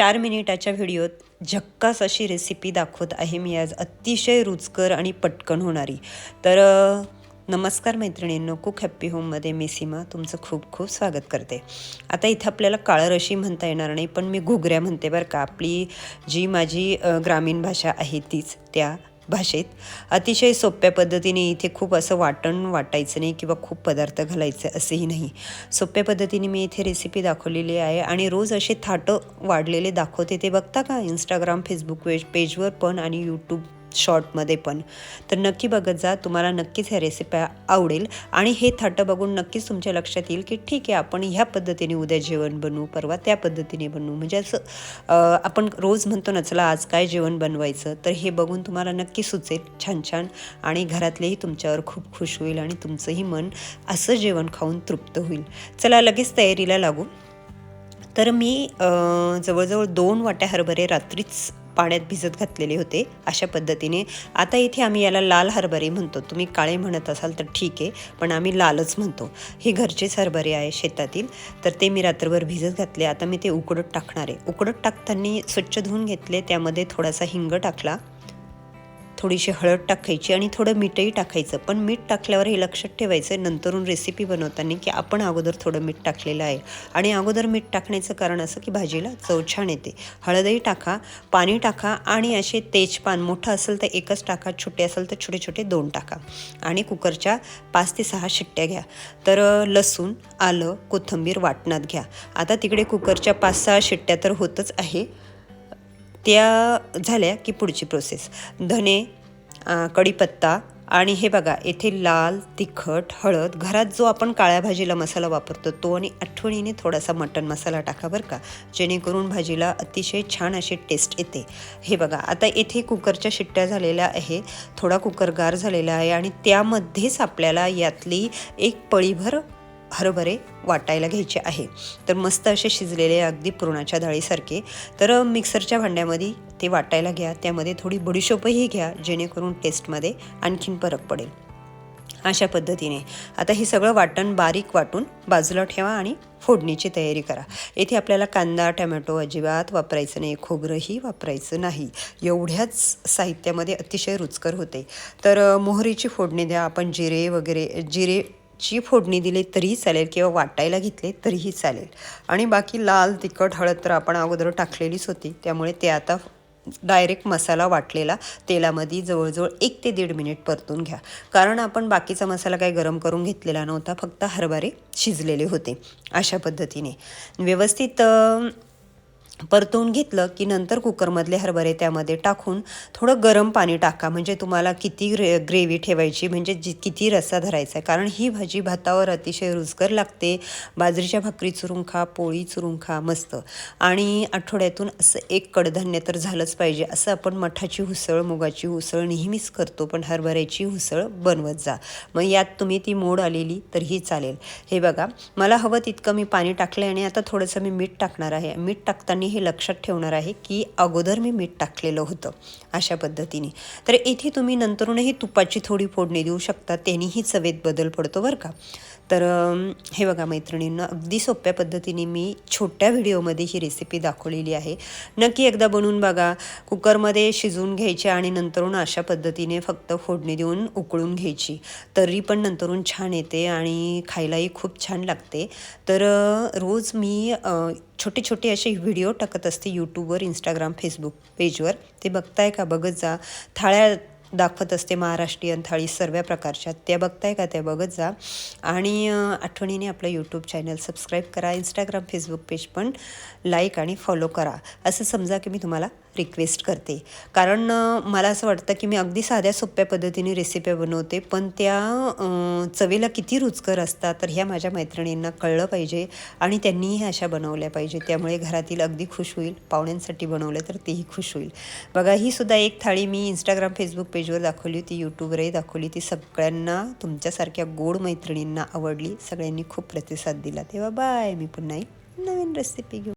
चार मिनिटाच्या व्हिडिओत झक्कास अशी रेसिपी दाखवत आहे मी आज. अतिशय रुचकर आणि पटकन होणारी. तर नमस्कार मैत्रिणींनो कुक हॅप्पी होममध्ये मी सीमा तुमचं खूप खूप स्वागत करते. आता इथं आपल्याला काळं रशी म्हणता येणार नाही पण मी घुगऱ्या म्हणते बरं का. आपली जी माझी ग्रामीण भाषा आहे तीच त्या भाषेत. अतिशय सोप्या पद्धतीने इथे खूप असं वाटण वाटायचं नाही किंवा खूप पदार्थ घालायचे असेही नाही. सोप्या पद्धतीने मी इथे रेसिपी दाखवलेली आहे आणि रोज असे थाटं वाढलेले दाखवते ते बघता का? इंस्टाग्राम फेसबुक पेज पेजवर पण आणि यूट्यूब शॉर्टमध्ये पण. तर नक्की बघत जा तुम्हाला नक्कीच ह्या रेसिप्या आवडेल. आणि हे थाटं बघून नक्कीच तुमच्या लक्षात येईल की ठीक आहे आपण ह्या पद्धतीने उद्या जेवण बनवू परवा त्या पद्धतीने बनवू. म्हणजे असं आपण रोज म्हणतो ना चला आज काय जेवण बनवायचं? तर हे बघून तुम्हाला नक्की सुचेल छान छान. आणि घरातलेही तुमच्यावर खूप खुश होईल आणि तुमचंही मन असं जेवण खाऊन तृप्त होईल. चला लगेच तयारीला लागू. तर मी जवळजवळ दोन वाट्या हरभरे रात्रीच पाण्यात भिजत घातलेले होते अशा पद्धतीने. आता इथे आम्ही याला लाल हरभरे म्हणतो. तुम्ही काळे म्हणत असाल तर ठीक आहे पण आम्ही लालच म्हणतो. हे घरचेच हरभरे आहे शेतातील. तर ते मी रात्रभर भिजत घातले. आता मी ते उकडत टाकणार आहे. उकडत टाकताना स्वच्छ धुवून घेतले. त्यामध्ये थोडासा हिंग टाकला. थोडीशी हळद टाकायची आणि थोडं मीठही टाकायचं. पण मीठ टाकल्यावर हे लक्षात ठेवायचं नंतरून रेसिपी बनवताना की आपण अगोदर थोडं मीठ टाकलेलं आहे. आणि अगोदर मीठ टाकण्याचं कारण असं की भाजीला चव छान येते. हळदही टाका पाणी टाका आणि असे तेजपान मोठं असेल तर एकच टाका छोटे असेल तर छोटे छोटे दोन टाका. आणि कुकरच्या पाच ते सहा शिट्ट्या घ्या. तर लसूण आलं कोथिंबीर वाटणात घ्या. आता तिकडे कुकरच्या पाच सहा शिट्ट्या तर होतच आहे. त्या झाल्या की पुढची प्रोसेस धने कढीपत्ता आणि हे बघा येथे लाल तिखट हळद घरात जो आपण काळ्या भाजीला मसाला वापरतो तो आणि आठवणीने थोडासा मटण मसाला टाका बरं का. जेणेकरून भाजीला अतिशय छान अशी टेस्ट येते. हे बघा आता येथे कुकरच्या शिट्ट्या झालेल्या आहे थोडा कुकर गार झालेला आहे आणि त्यामध्येच आपल्याला यातली एक पळीभर हरभरे वाटायला घ्यायचे आहे. तर मस्त असे शिजलेले अगदी पुरणाच्या डाळीसारखे. तर मिक्सरच्या भांड्यामध्ये ते वाटायला घ्या. त्यामध्ये थोडी बडीशोपही घ्या जेणेकरून टेस्टमध्ये आणखीन फरक पडेल. अशा पद्धतीने. आता हे सगळं वाटण बारीक वाटून बाजूला ठेवा आणि फोडणीची तयारी करा. येथे आपल्याला कांदा टमॅटो अजिबात वापरायचं नाही. खोबरंही वापरायचं नाही. एवढ्याच साहित्यामध्ये अतिशय रुचकर होते. तर मोहरीची फोडणी द्या. आपण जिरे वगैरे जिरे ची फोडणी दिली तरीही चालेल किंवा वाटायला घेतले तरीही चालेल. आणि बाकी लाल तिखट हळद तर आपण अगोदर टाकलेलीच होती. त्यामुळे ते आता डायरेक्ट मसाला वाटलेला तेलामध्ये जवळजवळ एक ते दीड मिनिट परतून घ्या. कारण आपण बाकीचा मसाला काही गरम करून घेतलेला नव्हता फक्त हरभरे शिजलेले होते अशा पद्धतीने. व्यवस्थित परतवून घेतलं की नंतर कुकरमधले हरभरे त्यामध्ये टाकून थोडं गरम पाणी टाका. म्हणजे तुम्हाला किती ग्रे ग्रेव्ही ठेवायची म्हणजे जी किती रस्सा धरायचा आहे. कारण ही भाजी भातावर अतिशय रुचकर लागते. बाजरीच्या भाकरी चुरून खा पोळी चुरून खा मस्त. आणि आठवड्यातून असं एक कडधान्य तर झालंच पाहिजे. असं आपण मठाची उसळ मुगाची उसळ नेहमीच करतो पण हरभऱ्याची उसळ बनवत जा. मग यात तुम्ही ती मोड आलेली तरीही चालेल. हे बघा मला हवं तितकं मी पाणी टाकलं आणि आता थोडंसं मी मीठ टाकणार आहे. मीठ टाकताना हे लक्षात ठेवणार आहे की अगोदर मी मीठ टाकलेलं होतं अशा पद्धतीने. तर इथे तुम्ही नंतरूनही तुपाची थोडी फोडणी देऊ शकता त्यांनीही चवेत बदल पडतो बरं का. तर हे बघा मैत्रिणींना अगदी सोप्या पद्धतीने मी छोट्या व्हिडिओमध्ये ही रेसिपी दाखवलेली आहे. नक्की एकदा बनवून बघा. कुकरमध्ये शिजवून घ्यायची आणि नंतरून अशा पद्धतीने फक्त फोडणी देऊन उकळून घ्यायची. तरी पण नंतरून छान येते आणि खायलाही खूप छान लागते. तर रोज मी छोटे छोटे असे व्हिडिओ टाकत असते यूट्यूबवर इंस्टाग्राम फेसबुक पेजवर ते बघताय का? बघत जा. थाळ्या दाखवत असते महाराष्ट्रीयन थाळी सर्व प्रकारच्या. त्या बघताय का? त्या बघत जा. आणि आठवणीने आपलं यूट्यूब चॅनल सबस्क्राईब करा. इंस्टाग्राम फेसबुक पेज पण लाईक आणि फॉलो करा. असं समजा की मी तुम्हाला रिक्वेस्ट करते. कारण मला असं वाटतं की मी अगदी साध्या सोप्या पद्धतीने रेसिप्या बनवते पण त्या चवीला किती रुचकर असतात तर ह्या माझ्या मैत्रिणींना कळलं पाहिजे आणि त्यांनीही अशा बनवल्या पाहिजे. त्यामुळे घरातील अगदी खुश होईल. पाहुण्यांसाठी बनवलं तर तेही खुश होईल. बघा ही सुद्धा एक थाळी मी इंस्टाग्राम फेसबुक पेजवर दाखवली होती यूट्यूबवरही दाखवली ती सगळ्यांना तुमच्यासारख्या गोड मैत्रिणींना आवडली. सगळ्यांनी खूप प्रतिसाद दिला. तेव्हा बाय मी पुन्हा एक नवीन रेसिपी घेऊ.